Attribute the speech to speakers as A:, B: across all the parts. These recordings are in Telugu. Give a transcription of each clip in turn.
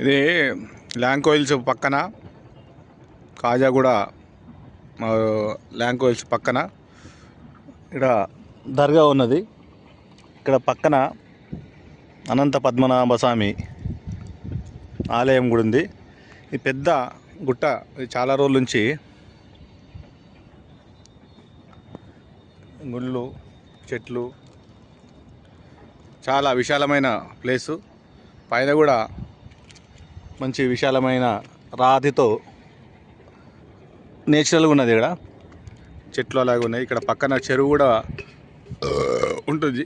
A: ఇది ల్యాంకోయిల్స్ పక్కన కాజాగూడ ల్యాంక్ ల్యాంకోయిల్స్ పక్కన. ఇక్కడ దర్గా ఉన్నది. ఇక్కడ పక్కన అనంత పద్మనాభ స్వామి ఆలయం కూడా ఉంది. ఈ పెద్ద గుట్ట ఇది చాలా రోజుల నుంచి గుళ్ళు చెట్లు చాలా విశాలమైన ప్లేసు. పైన కూడా మంచి విశాలమైన రాతితో నేచురల్గా ఉన్నది ఇక్కడ. చెట్లు అలాగే ఉన్నాయి. ఇక్కడ పక్కన చెరువు కూడా ఉంటుంది.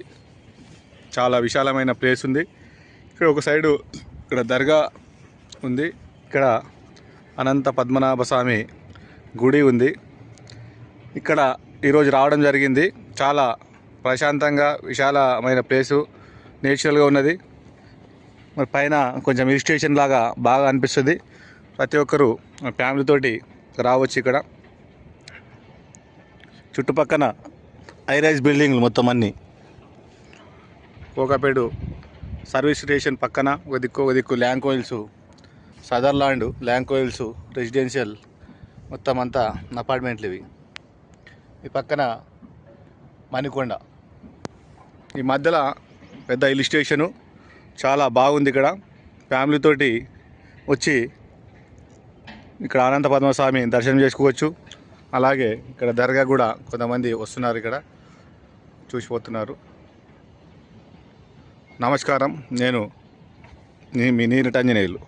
A: చాలా విశాలమైన ప్లేస్ ఉంది. ఇక్కడ ఒక సైడు ఇక్కడ దర్గా ఉంది. ఇక్కడ అనంత పద్మనాభ స్వామి గుడి ఉంది. ఇక్కడ ఈరోజు రావడం జరిగింది. చాలా ప్రశాంతంగా విశాలమైన ప్లేసు. నేచురల్గా ఉన్నది. మరి పైన కొంచెం హిల్ స్టేషన్ లాగా బాగా అనిపిస్తుంది. ప్రతి ఒక్కరూ ఫ్యామిలీతోటి రావచ్చు ఇక్కడ. చుట్టుపక్కన హైరైజ్ బిల్డింగ్లు మొత్తం అన్నీ. కోకాపేడు సర్వీస్ స్టేషన్ పక్కన ఒక దిక్కు ఒక దిక్కు ల్యాంకోయిల్స్ సదర్లాండ్ ల్యాంకోయిల్స్ రెసిడెన్షియల్ మొత్తం అంతా అపార్ట్మెంట్లు ఇవి. ఈ పక్కన మణికొండ. ఈ మధ్యలో పెద్ద హిల్ స్టేషను చాలా బాగుంది ఇక్కడ. ఫ్యామిలీతోటి వచ్చి ఇక్కడ అనంత పద్మస్వామి దర్శనం చేసుకోవచ్చు. అలాగే ఇక్కడ దర్గా కూడా కొంతమంది వస్తున్నారు ఇక్కడ. చూసిపోతున్నారు. నమస్కారం. నేను మీ నీరు టంజనేయులు